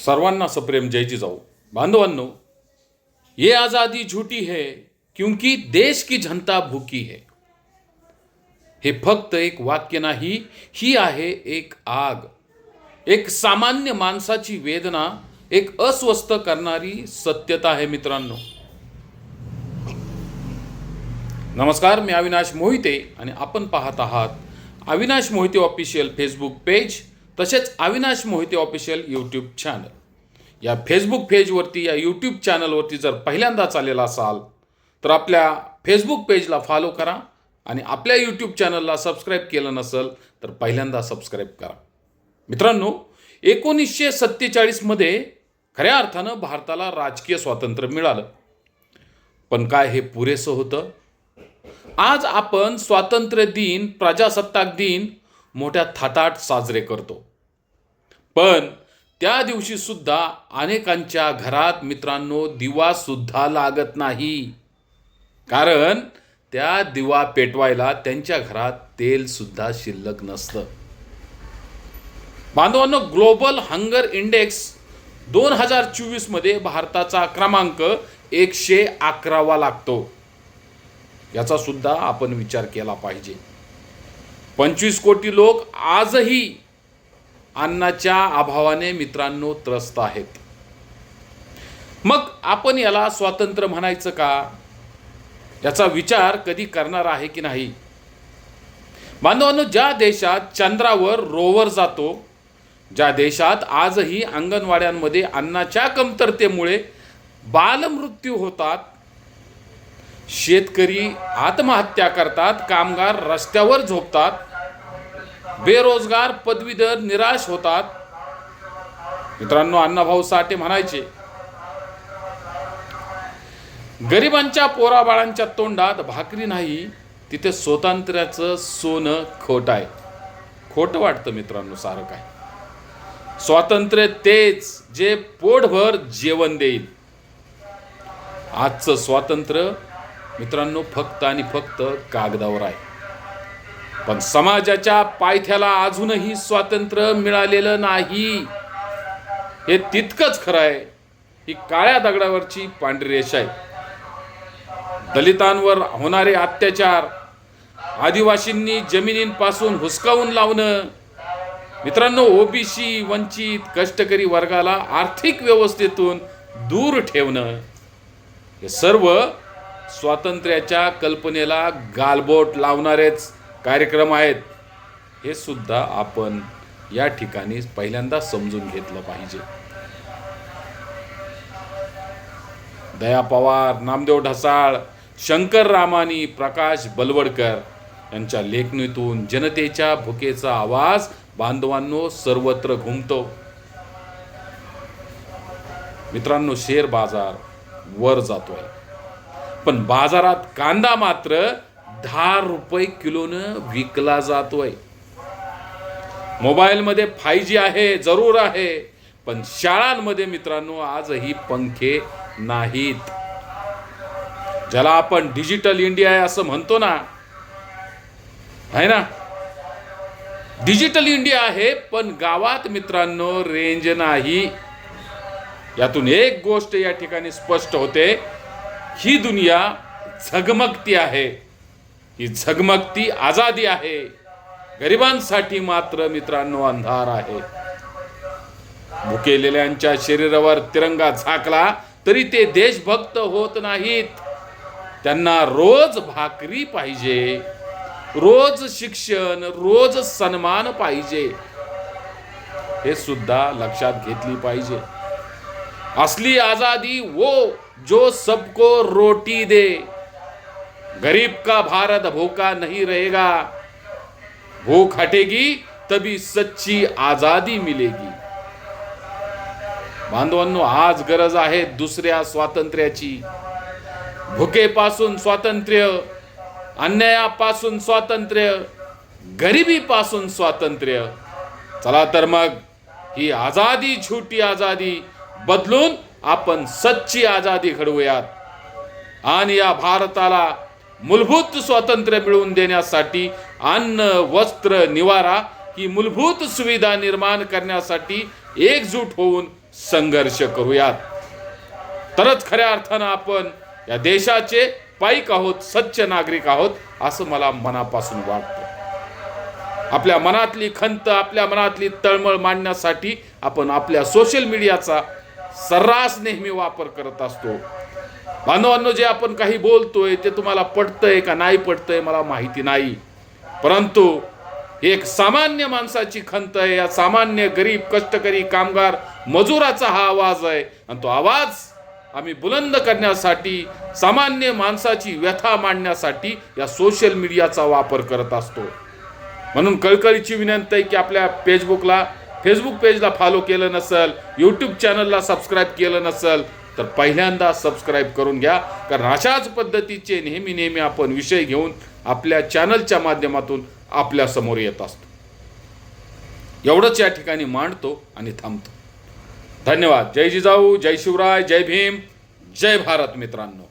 सर्वांना सप्रेम. जय जिजाऊ. बांधवांनो ये आज़ादी झूठी है क्योंकि देश की जनता भूकी है. हे फक्त एक वाक्य नाही ही आहे एक आग. एक सामान्य माणसाची वेदना एक अस्वस्थ करणारी सत्यता आहे मित्रांनो. नमस्कार मी अविनाश मोहिते आणि आपण पाहत आहात Avinash Mohite official Facebook page तसेच Avinash Mohite official YouTube channel या फेसबुक पेजवरती या यूट्यूब चॅनलवरती जर पहिल्यांदाच आलेला असाल तर आपल्या फेसबुक पेजला फॉलो करा आणि आपल्या यूट्यूब चॅनलला सबस्क्राईब केलं नसेल तर पहिल्यांदा सबस्क्राईब करा. मित्रांनो एकोणीसशे सत्तेचाळीसमध्ये खऱ्या अर्थानं भारताला राजकीय स्वातंत्र्य मिळालं. पण काय हे पुरेसं होतं? आज आपण स्वातंत्र्य दिन प्रजासत्ताक दिन मोठ्या थाटात साजरे करतो. पण त्या दिवशी सुद्धा अनेकांच्या घरात मित्रांनो दिवा सुद्धा लागत नाही. कारण त्या दिवा पेटवायला त्यांच्या घरात तेल सुद्धा शिल्लक नसतं. बांधवांनो ग्लोबल हंगर इंडेक्स दोन हजार चोवीसमध्ये भारताचा क्रमांक एकशे अकरावा लागतो. याचा सुद्धा आपण विचार केला पाहिजे. पंचवीस कोटी लोक आजही अन्नाच्या अभावाने मित्रांनो त्रस्त आहेत. मग आपण याला स्वातंत्र्य म्हणायचं का? याचा विचार कधी करणार आहे की नाही? बांधवांनो ज्या देशात चंद्रावर रोवर जातो ज्या देशात आजही अंगणवाड्यांमध्ये अन्नाच्या कमतरतेमुळे बालमृत्यू होतात शेतकरी आत्महत्या करतात कामगार रस्त्यावर झोपतात बेरोजगार पदवीधर निराश होतात. मित्रांनो अण्णाभाऊ साठे म्हणायचे गरिबांच्या पोराबाळांच्या तोंडात भाकरी नाही तिथे स्वातंत्र्याचं सोनं खोट आहे. खोटं वाटतं मित्रांनो सारं काय. स्वातंत्र्य तेच जे पोटभर जेवण देईल. आजचं स्वातंत्र्य मित्रांनो फक्त आणि फक्त कागदावर आहे. पण समाजाच्या पायथ्याला अजूनही स्वातंत्र्य मिळालेलं नाही. हे तितकंच खरं आहे ही काळ्या दगडावरची पांढरी रेषा आहे. दलितांवर होणारे अत्याचार आदिवासींनी जमिनींपासून हुसकावून लावणं मित्रांनो ओबीसी वंचित कष्टकरी वर्गाला आर्थिक व्यवस्थेतून दूर ठेवणं हे सर्व स्वातंत्र्याच्या कल्पनेला गालबोट लावणारेच. कार्यक्रम आहेत हे सुद्धा आपण या ठिकाणी पहिल्यांदा समजून घेतलं पाहिजे. दया पवार नामदेव ढसाळ शंकर रामानी प्रकाश बलवडकर यांच्या लेखणीतून जनतेच्या भुकेचा आवाज बांधवांनो सर्वत्र घुमतो. मित्रांनो शेअर बाजार वर जातोय. पण बाजारात कांदा मात्र दहा रुपये किलोनं विकला जातोय. मोबाईलमध्ये फाय जी आहे जरूर आहे. पण शाळांमध्ये मित्रांनो आजही पंखे नाहीत. ज्याला आपण डिजिटल इंडिया आहे असं म्हणतो ना आहे ना? डिजिटल इंडिया आहे पण गावात मित्रांनो रेंज नाही. यातून एक गोष्ट या ठिकाणी स्पष्ट होते. ही दुनिया झगमगती आहे. ही झगमगती आझादी आहे. गरिबांसाठी मात्र मित्रांनो अंधार आहे. भुकेलेल्यांच्या शरीरावर तिरंगा झाकला तरी ते देशभक्त होत नाहीत. त्यांना रोज भाकरी पाहिजे रोज शिक्षण रोज सन्मान पाहिजे. हे सुद्धा लक्षात घेतली पाहिजे. असली आजादी वो जो सबको रोटी दे. गरीब का भारत भूखा नहीं रहेगा। भूख हटेगी तभी सच्ची आजादी मिलेगी। बांधवांनो आज गरज आहे दुसऱ्या स्वातंत्र्याची. भुकेपासून स्वातंत्र्य अन्यायापासून स्वातंत्र्य गरिबीपासून स्वातंत्र्य. चला तर मग ही आजादी छोटी आजादी बदलून आपण सच्ची आजादी घडवूयात. आणि या भारताला मूलभूत स्वातंत्र्य मिळवून देण्यासाठी अन्न वस्त्र निवारा ही मूलभूत सुविधा निर्माण करण्यासाठी एकजूट होऊन संघर्ष करूयात. तरच खऱ्या अर्थानं आपण या देशाचे पाईक आहोत सच्च नागरिक आहोत असं मला मनापासून वाटतं. आपल्या मनातली खंत आपल्या मनातली तळमळ मांडण्यासाठी आपण आपल्या सोशल मीडियाचा सर्रास नेहमी वापर करत असतो. बांधवांनो जे आपण काही बोलतोय ते तुम्हाला पटतंय का नाही पटतंय मला माहिती नाही. परंतु एक सामान्य माणसाची खंत आहे. या सामान्य गरीब कष्टकरी कामगार मजुराचा हा आवाज आहे. आणि तो आवाज आम्ही बुलंद करण्यासाठी सामान्य माणसाची व्यथा मांडण्यासाठी या सोशल मीडियाचा वापर करत असतो. म्हणून कळकळीची विनंती आहे की आपल्या फेसबुकला फेसबुक पेजला फॉलो केलं नसेल यूट्यूब चॅनलला सबस्क्राईब केलं नसेल तर पहिल्यांदा सबस्क्राईब करून घ्या. कारण अशाच पद्धतीचे नेहमी नेहमी आपण विषय घेऊन आपल्या चॅनलच्या माध्यमातून आपल्यासमोर येत असतो. एवढंच या ठिकाणी मांडतो आणि थांबतो. धन्यवाद. जय जिजाऊ जय शिवराय जय भीम. जय भारत मित्रांनो.